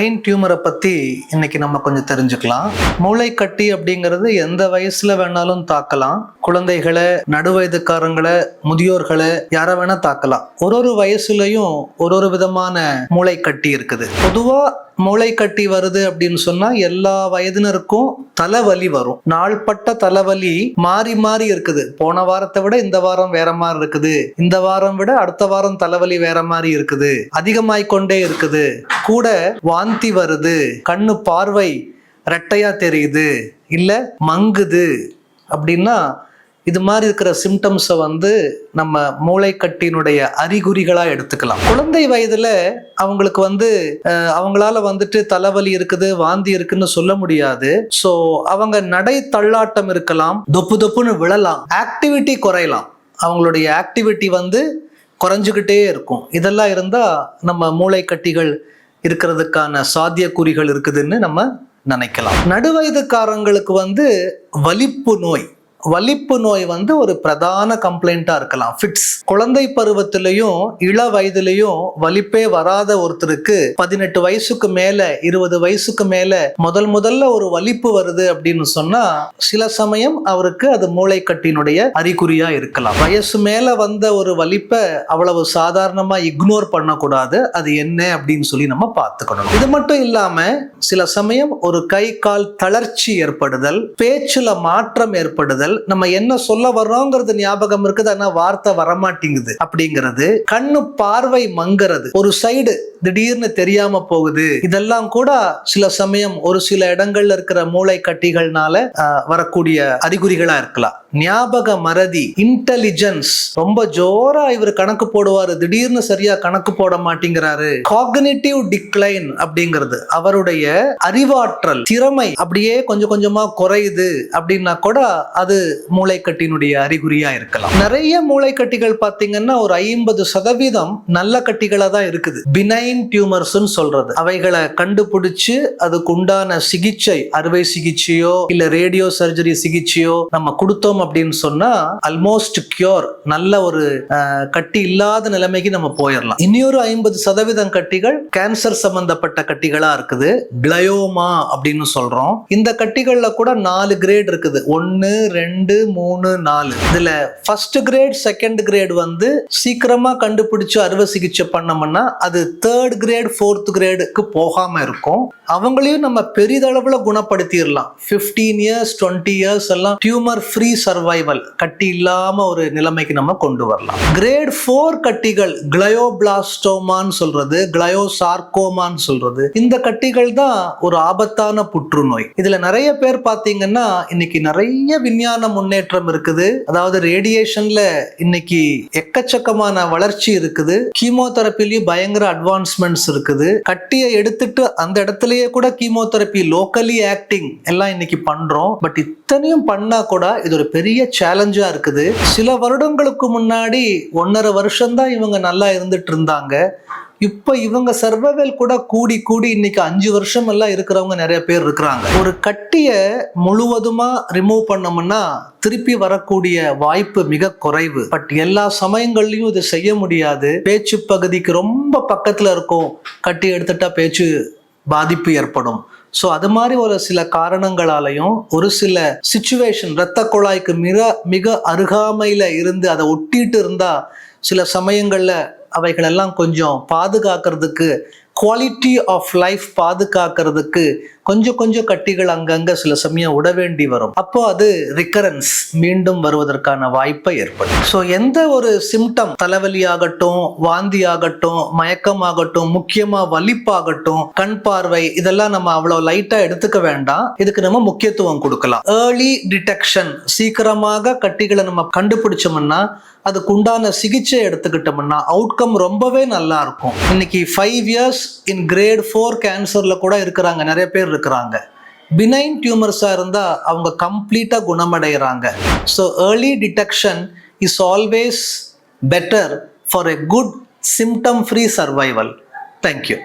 Brain டியூமரை பத்தி இன்னைக்கு நம்ம கொஞ்சம் தெரிஞ்சுக்கலாம். மூளைக்கட்டி அப்படிங்கிறது எந்த வயசுல வேணாலும் தாக்கலாம். குழந்தைகளை நடுவயதுக்காரங்களை முதியோர்களை யாரை வேணா தாக்கலாம். ஒரு ஒரு வயசுலயும் ஒரு ஒரு விதமான மூளை கட்டி இருக்குது. பொதுவா மூளைக்கட்டி வருது அப்படின்னு சொன்னா எல்லா வயதினருக்கும் தலைவலி வரும். நாள்பட்ட தலைவலி மாறி மாறி இருக்குது. போன வாரத்தை விட இந்த வாரம் வேற மாதிரி இருக்குது. இந்த வாரம் விட அடுத்த வாரம் தலைவலி வேற மாதிரி இருக்குது. அதிகமாய்கொண்டே இருக்குது. கூட வாந்தி வருது. கண்ணு பார்வை ரெட்டையா தெரியுது. இல்ல மங்குது. அப்படின்னா இது மாதிரி இருக்கிற சிம்டம்ஸை வந்து நம்ம மூளைக்கட்டினுடைய அறிகுறிகளாக எடுத்துக்கலாம். குழந்தை வயதில் அவங்களுக்கு வந்து அவங்களால வந்துட்டு தலைவலி இருக்குது வாந்தி இருக்குன்னு சொல்ல முடியாது. ஸோ அவங்க நடை தள்ளாட்டம் இருக்கலாம் தொப்பு தொப்புன்னு விழலாம் ஆக்டிவிட்டி குறையலாம். அவங்களுடைய ஆக்டிவிட்டி வந்து குறைஞ்சுக்கிட்டே இருக்கும். இதெல்லாம் இருந்தால் நம்ம மூளைக்கட்டிகள் இருக்கிறதுக்கான சாத்தியக்கூறிகள் இருக்குதுன்னு நம்ம நினைக்கலாம். நடுவயதுக்காரங்களுக்கு வந்து வலிப்பு நோய் வலிப்பு நோய் வந்து ஒரு பிரதான கம்ப்ளைண்ட்டாக இருக்கலாம். ஃபிட்ஸ் குழந்தை பருவத்திலையும் இள வயதிலையும் வலிப்பே வராத ஒருத்தருக்கு பதினெட்டு வயசுக்கு மேலே இருபது வயசுக்கு மேலே முதல் முதல்ல ஒரு வலிப்பு வருது அப்படின்னு சொன்னால் சில சமயம் அவருக்கு அது மூளைக்கட்டினுடைய அறிகுறியாக இருக்கலாம். வயசு மேலே வந்த ஒரு வலிப்பை அவ்வளவு சாதாரணமாக இக்னோர் பண்ணக்கூடாது. அது என்ன அப்படின்னு சொல்லி நம்ம பார்த்துக்கணும். இது மட்டும் இல்லாமல் சில சமயம் ஒரு கை கால் தளர்ச்சி ஏற்படுதல் பேச்சில் மாற்றம் ஏற்படுதல் நம்ம என்ன சொல்ல வர்றோங்கிறது ஞாபகம் இருக்குது ஆனா வார்த்தை வரமாட்டேங்குது. அப்படிங்கிறது கண்ணு பார்வை மங்கிறது. ஒரு சைடு திடீர்னு தெரியாம போகுது. இதெல்லாம் கூட சில சமயம் ஒரு சில இடங்கள்ல இருக்கிற மூளை கட்டிகள்னால வரக்கூடிய அறிகுறிகளா இருக்கலாம். ஞாபக மறதி இன்டெலிஜென்ஸ் ரொம்ப ஜோரா இவர் கணக்கு போடுவாரு. திடீர்னு சரியா கணக்கு போட மாட்டேங்கிறாரு. காக்னேட்டிவ் டிக்ளைன் அப்படிங்கிறது. அவருடைய அறிவாற்றல் திறமை அப்படியே கொஞ்சம் கொஞ்சமா குறையுது அப்படின்னா கூட அது மூளைக்கட்டினுடைய அறிகுறியா இருக்கலாம். நிறைய மூளைக்கட்டிகள் பாத்தீங்கன்னா ஒரு ஐம்பது சதவீதம் நல்ல கட்டிகளா தான் இருக்குது. பினைன் டியூமர்ஸ் சொல்றது. அவைகளை கண்டுபிடிச்சு அதுக்கு உண்டான சிகிச்சை அறுவை சிகிச்சையோ இல்ல ரேடியோ சர்ஜரி சிகிச்சையோ நம்ம கொடுத்தோம் அப்படின்னு சொன்னா அல்மோஸ்ட் கியூர் நல்ல ஒரு கட்டி இல்லாத நிலைமைக்கு நம்ம போயிடலாம் இன்னொரு ஐம்பது சதவீதம் கட்டிகள் கேன்சர் சம்பந்தப்பட்ட கட்டிகளா இருக்குது. கிளயோமா அப்படின்னு சொல்றோம். இந்த கட்டிகள்ல கூட நாலு கிரேட் இருக்குது. ஒன்னு ரெண்டு ரெண்டு மூணு நாலு. இதுல ஃபர்ஸ்ட் கிரேட் செகண்ட் கிரேட் வந்து சீக்கிரமா கண்டுபிடிச்சு அறுவை சிகிச்சை பண்ணோம்னா அது தேர்ட் கிரேட் ஃபோர்த் கிரேடுக்கு போகாம இருக்கும். அவங்களையும் நம்ம பெரிதளவுல குணப்படுத்திடலாம். 15 இயர்ஸ் டுவெண்ட்டி இயர்ஸ் எல்லாம் டியூமர் ஃப்ரீ சர்வைவல் கட்டி இல்லாம ஒரு நிலைமைக்கு நம்ம கொண்டு வரலாம். கிரேட் ஃபோர் கட்டிகள் கிளயோபிளாஸ்டோமான்னு சொல்றது கிளயோசார்கோமான்னு சொல்றது இந்த கட்டிகள் தான் ஒரு ஆபத்தான புற்றுநோய். இதுல நிறைய பேர் பாத்தீங்கன்னா இன்னைக்கு நிறைய விஞ்ஞான முன்னேற்றம் இருக்குது. அதாவது ரேடியேஷன்ல இன்னைக்கு எக்கச்சக்கமான வளர்ச்சி இருக்குது. கீமோதெரப்பிலையும் பயங்கர அட்வான்ஸ்மெண்ட்ஸ் இருக்குது. கட்டியை எடுத்துட்டு அந்த இடத்துலயே கூட கீமோதெரப்பி லோக்கலி ஆக்டிங் எல்லாம் இன்னைக்கு பண்றோம். பட் இத்தனையும் பண்ணா கூட இது ஒரு பெரிய சேலஞ்சா இருக்குது. சில வருடங்களுக்கு முன்னாடி ஒன்னரை வருஷம்தான் இவங்க நல்லா இருந்துட்டு இருந்தாங்க. இப்போ இவங்க சர்வைவல் கூட கூடி கூடி இன்னைக்கு அஞ்சு வருஷம் எல்லாம் இருக்கிறவங்க நிறைய பேர் இருக்கிறாங்க. ஒரு கட்டிய முழுவதுமா ரிமூவ் பண்ணோம்னா திருப்பி வரக்கூடிய வாய்ப்பு மிக குறைவு. பட் எல்லா சமயங்கள்லயும் இது செய்ய முடியாது. பேச்சு பகுதிக்கு ரொம்ப பக்கத்துல இருக்கும். கட்டி எடுத்துட்டா பேச்சு பாதிப்பு ஏற்படும். ஸோ அது மாதிரி ஒரு சில காரணங்களாலையும் ஒரு சில சுச்சுவேஷன் இரத்த குழாய்க்கு மிக மிக அருகாமையில இருந்து அதை ஒட்டிட்டு இருந்தா சில சமயங்கள்ல அவைகளெல்லாம் கொஞ்சம் பாதுகாக்கிறதுக்கு குவாலிட்டி ஆஃப் லைஃப் பாதுகாக்கிறதுக்கு கொஞ்சம் கொஞ்சம் கட்டிகள் அங்கங்க சில சமயம் விட வேண்டி வரும். அப்போ அது ரிக்கரன்ஸ் மீண்டும் வருவதற்கான வாய்ப்பை ஏற்படும் ஸோ எந்த ஒரு சிம்டம் தலைவலி ஆகட்டும் வாந்தி ஆகட்டும் மயக்கம் ஆகட்டும் முக்கியமா வலிப்பாகட்டும் கண் பார்வை இதெல்லாம் நம்ம அவ்வளோ லைட்டா எடுத்துக்க வேண்டாம். இதுக்கு நம்ம முக்கியத்துவம் கொடுக்கலாம். ஏர்லி டிடெக்ஷன் சீக்கிரமாக கட்டிகளை நம்ம கண்டுபிடிச்சோம்னா அதுக்கு உண்டான சிகிச்சை எடுத்துக்கிட்டோம்னா அவுட்கம் ரொம்பவே நல்லா இருக்கும். இன்னைக்கு five years in grade four கேன்சரில் கூட இருக்கிறாங்க நிறைய பேர் இருக்கிறாங்க. பினைன் டியூமர்ஸாக இருந்தால் அவங்க கம்ப்ளீட்டாக குணமடைகிறாங்க so early detection is always better for a good symptom free survival thank you